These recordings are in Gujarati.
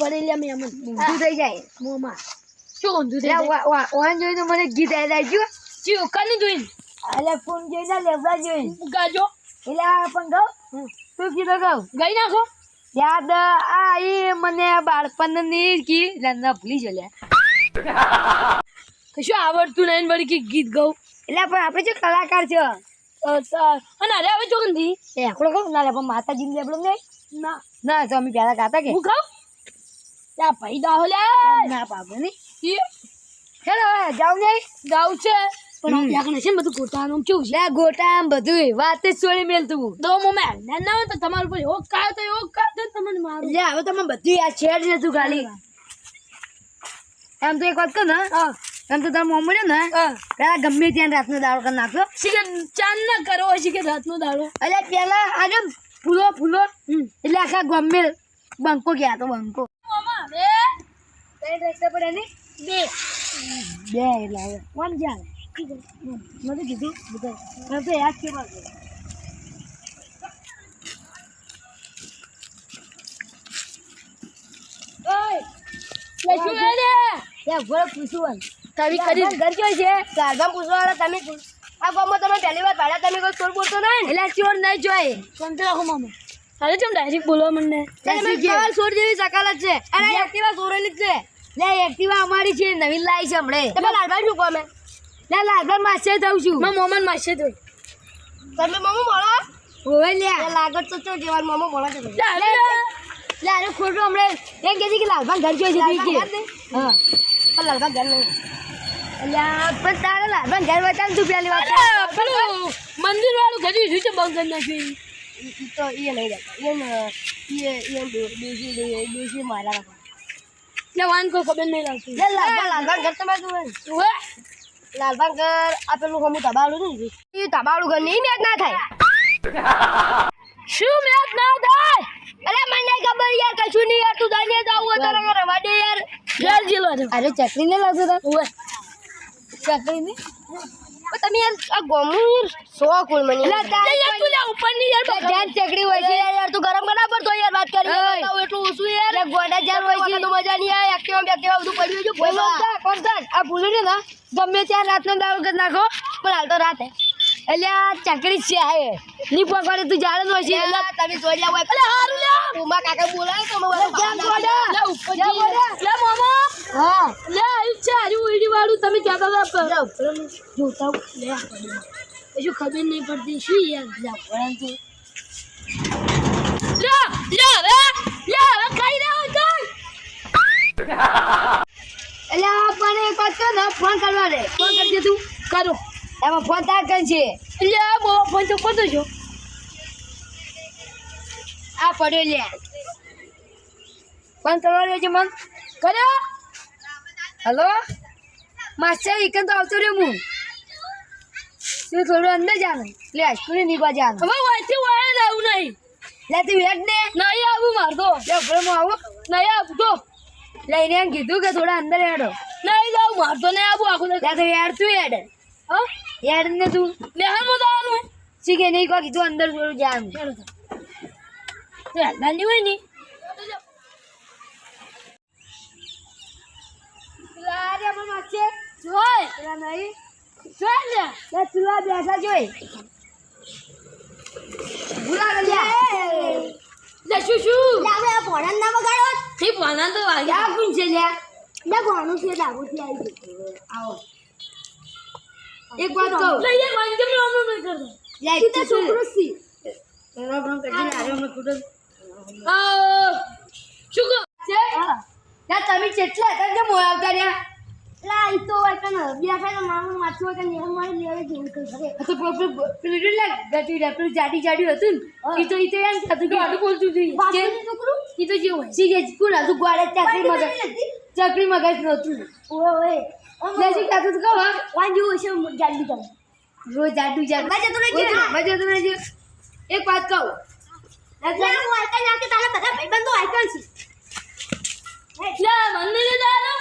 ભરી લે મેં અમન ઊંધું થઈ જાય મોમાં. શું ઊંધું થઈ જાય? ઓન તો મને ગીત આવી જો ચિયો કની જોઈને? એટલે ફોન જોઈને લેવડા જોઈને. ગાજો એટલે પણ કહું શું કીધો કહું ગઈ નાખો. યાદ આ એ મને બાળપણની કી ના ભૂલી જલ્યા કશું આવડતું નહીં વળી કે ગીત ગાઉં. એટલે પણ આપણે જે કલાકાર છે. અને અરે હવે ચોકનથી. એ આપણે કહું ના પણ માતાજી ને લેબડો નહીં. ના. ના તો અમે પહેલા ગાતા કે. હું ખાઉં ત્યાં ભાઈ દાહો લે ના પાગો નહીં હેલો જાઉં નહીં? ગાઉં છે. પણ છે બધું ગોટાનું કેવું છે? લે ગોટા આમ બધું વાત જ છોડી મેલતું તો. મોમાં ના ના તો તમારું પર એવો કાયો તો એવો કાયો તો તમને મારું. લે હવે તમે બધું આ છે જ તું ખાલી. એમ તો એક વાત કહું ને એમ તો તમે મળ્યો ને હા. પેલા ગમે ત્યાં રાતનો દાડો કરી નાખજો. શીખે ચાંદ ના કરો શીખે રાતનો દાડો. એટલે પેલા આજે ફૂલો ફૂલો. એટલે આખા ગમે બંકો ગયા તો બંકો. મોમાં કઈ રસ્તે પડે નહીં બે. બે એટલે હવે. કોણ જાય નથી કીધું. બધા. તો યાદ ઘોડે પૂછવું તારી કરી કરી ઘર કયો છે? ગાર્ડન પૂછવાવાળા તમે પૂછ- આ ગામમાં તમે પહેલી વાર ભાડા તમે કોઈ ચોર બોલતો નહીં એટલે ચોર નહીં જોઈ શાંતિ રાખો મામા? અરે ચમ ડાયરેક્ટ બોલવા મને સવાલ ચોર જેવી સકાલ છે. અરે એક્ટિવા ચોરેલી જ છે. લે એક્ટિવા અમારી છે નવી લાવી છે હમણે. તમે લાલભાઈ શું કોમે લે લાલભાઈ માસે થઉં છું. મેં મોમન માસે થયું તમે મમ્મો મળો? હોવે લે લાગત તો ચો જેવા મમ્મો મળો છે લે લે અરે ખોટું હમણે. એમ કે છે કે લાલભાઈ ઘર જોઈ છે તું કે. હા. પણ લાલભાઈ ઘર નહીં. અલ્યા પણ તારે લાલભાઈ ઘર બતાવ તું પેલી વાત મંદિર વાળું ઘડી શું છે બંધ કરી નાખ્યું ઈ તો એ નહીં એ મારા એટલે વાન કોઈ ખબર નહીં લાગતી. લે લાલભાઈ ઘર તમે જોવે ઓએ લાલભાઈ ઘર આ પેલું હમું તબાળું ને એ તબાળું ઘર નહીં મેચ ના થાય. શું મેચ ના થાય? અરે મને ખબર યાર કશું નહીં યાર તું દાને જાવ તો રવા દે યાર. યાર જીલો અરે ચકરી ને લાગતો તો. ઓય ચકરી ને? તમે યાર આ ગોમુર સો કુલ મને લે યાર તું લે ઉપરની યાર જ્યાં ચકડી હોય છે યાર તું ગરમ કરા પડતો યાર વાત કરી એટલું ઓછું ગોડા જાર હોય છે તો મજા નહીં આવે? એક્ટિવા બેક્ટિવા બધું પડ્યું છે બોલો કોણ આ ભૂલો ને ના ગમે ત્યાં રાતનો દારૂ કરી નાખો પણ હાલ તો રાત. હે એટલે આ ચકડી છે આ ની પકડે તું જાણે નો છે તમે જોડ્યા હોય. એટલે હારું લે. ઉમા કાકા બોલાય તો મને ગોડા. લે ઉપર જી લે મામા. હા. લે આયુ છે આજે ઉડી વાળું. તમે કહેતા હતા જા ઉપર જોતા લે શું ખબર નહીં પડતી. શું યાર? જા પરંતુ લે લે લે હવે ખાઈ રહ્યો ચાલ એટલે આપણે પણ એક વાત ને ફોન કરવા દે. ફોન કરજે તું. કરો. એમાં ફોન તાર કન છે? એટલે બો ફોન તો કરતો છો. આ પડ્યો લે. ફોન કરવા દેજે મન. કર્યો હલો માસ્ટર એકન તો આવતો રહ્યો હું તું થોડું અંદર જાનું લે આઈસ્ક્રીમની બાજુ જાને હવે વાંચી વાળે આવું નહીં. લે તું હેડ ને. નહીં આવું મારતો લે ઉપર હું આવું. નહીં આવતો લઈને એમ કીધું કે થોડા અંદર હેડો. નહીં લાવું મારતો નહીં આવું આખું લે તો હેડ તું હેડે. હા? હેડ ને તું. લેહાન મત આવવાનું શીખે નહીં કોઈ કીધું અંદર થોડું ચાલો તો. હોય પેલા નહીં. તું ભૂલા ગયા શું શું? આપણે આ ભોળાને ના બગાડો તે પાના તો વાગ્યા ક્યાં કોણ છે લ્યા લે ભોળું છે ડાબુથી આવી ગયું આવો. એક વાત કહું. લે યાર વાંચી કેમ રામ રામ નહીં કરતો લે એક તો છોકરો સી. રામ રામ કરજે આરે અમને ખોટો આ શું કહો? છે? લે તમે કેટલા હતા આવતા રહ્યા. લા ઈ તો હોય કન બેઠા મારું માથું હોય કે નિયમ મારે લેવે જેવું તો પેલું ગટી પેલું જાડી જાડી હતું ને ઈ તો ઈ તો એમ થતું કે આડું બોલતું કે છોકરું ઈ તો જે હોય સી કે કોણ હતું? ગોળે ચાકરી મગજ. ચાકરી મગજ નહોતું. ઓય ઓય. લે સી કાતું તો કહો વાંજુ છે જાડી જાડી રોજ જાડુ જાડુ. મજા તો નહીં મજા તો નહીં એક વાત કહું. એટલે હું આઈકન નાખી તારા બધા ભાઈબંધો આઈકન છે. લે મંદિરે દાનો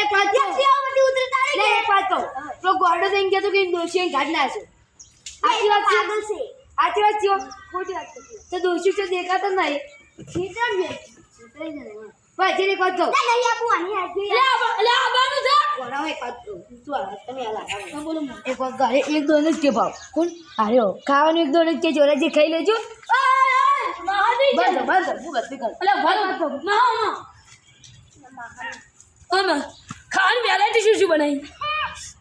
એક વાત કહું. એક વાત કહું. તો ગોડો થઈને કહેતો કે દોશી ગાડી આખી વાત છે. આખી વાત ખોટી વાત તો દોશી તો દેખાતો જ નહીં. લે લે છે. એક. એક દોન જ કે ભાવ કોણ ખાવાનું એક દોન જ કે જે ખાઈ લેજો મહાદેવ અલે ભલો ખાવાની વેરાયટી શું શું બનાવી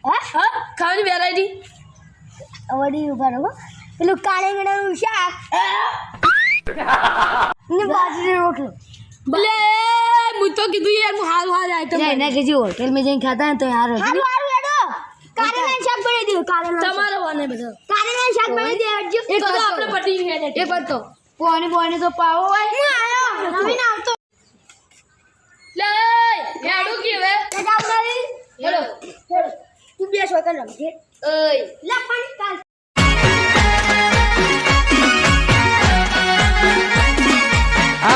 હા હા ખાવાની વેરાયટી વડી ઊભા રહો પેલું શાક ને બાજરી રોટલો. લે હું તો કીધું યાર હું હાલ હાલ આઈટમ ના એના કે જે હોટેલમાં જઈને ખાતા ને તો હારો હારું હારું હેડો. કારેલાનું શાક બનાવી દો કારેલાનું તમારે વાને બધા. કારેલાનું શાક બનાવી દેજો એક તો તો આપણે. પટી ગયા એક વાત કહું પોણી પોણી તો પાવો હોય. હું આયો. નવીન આવતો. લે કે હવે? દાદા ઉડાડી હેડો. હેડો. તું બે છોકરા રમજે ઓય. લે પાણી કાલ.